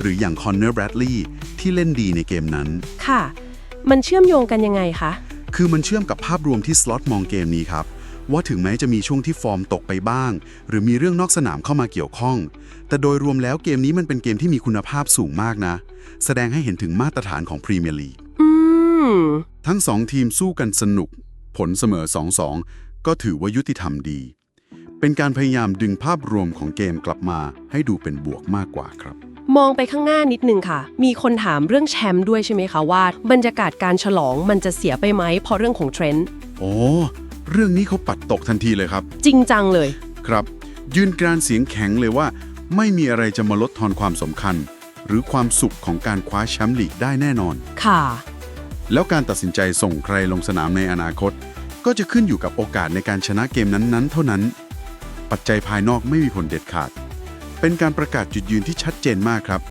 หรืออย่างคอนเนอร์แบรดลีย์ที่เล่นดีในเกมนั้น ค่ะ มันเชื่อมโยงกันยังไงคะ คือมันเชื่อมกับภาพรวมที่สล็อตมองเกมนี้ครับ ว่าถึงแม้จะมีช่วงที่ฟอร์มตกไปบ้าง หรือมีเรื่องนอกสนามเข้ามาเกี่ยวข้อง แต่โดยรวมแล้วเกมนี้มันเป็นเกมที่มีคุณภาพสูงมากนะ แสดงให้เห็นถึงมาตรฐานของพรีเมียร์ลีกอืมทั้งสองทีมสู้กันสนุก ผลเสมอ 2-2 ก็ถือว่ายุติธรรมดี เป็นการพยายามดึงภาพรวมของเกมกลับมาให้ดูเป็นบวกมากกว่าครับ มองไปข้างหน้านิดนึงค่ะ มีคนถามเรื่องแชมป์ด้วยใช่ไหมคะว่า บรรยากาศการฉลองมันจะเสียไปไหมเพราะเรื่องของเทรนด์โอ้เรื่องนี้เขาปัดตกทันทีเลยครับ จริงจังเลย ครับ ยืนกรานเสียงแข็งเลยว่า ไม่มีอะไรจะมาลดทอนความสำคัญ หรือความสุขของการคว้าแชมป์ลีกได้แน่นอน ค่ะ แล้วการตัดสินใจส่งใครลงสนามในอนาคต ก็จะขึ้นอยู่กับโอกาสในการชนะเกมนั้นๆ เท่านั้น ปัจจัยภายนอกไม่มีผลเด็ดขาด เป็นการประกาศจุดยืนที่ชัดเจนมากครับ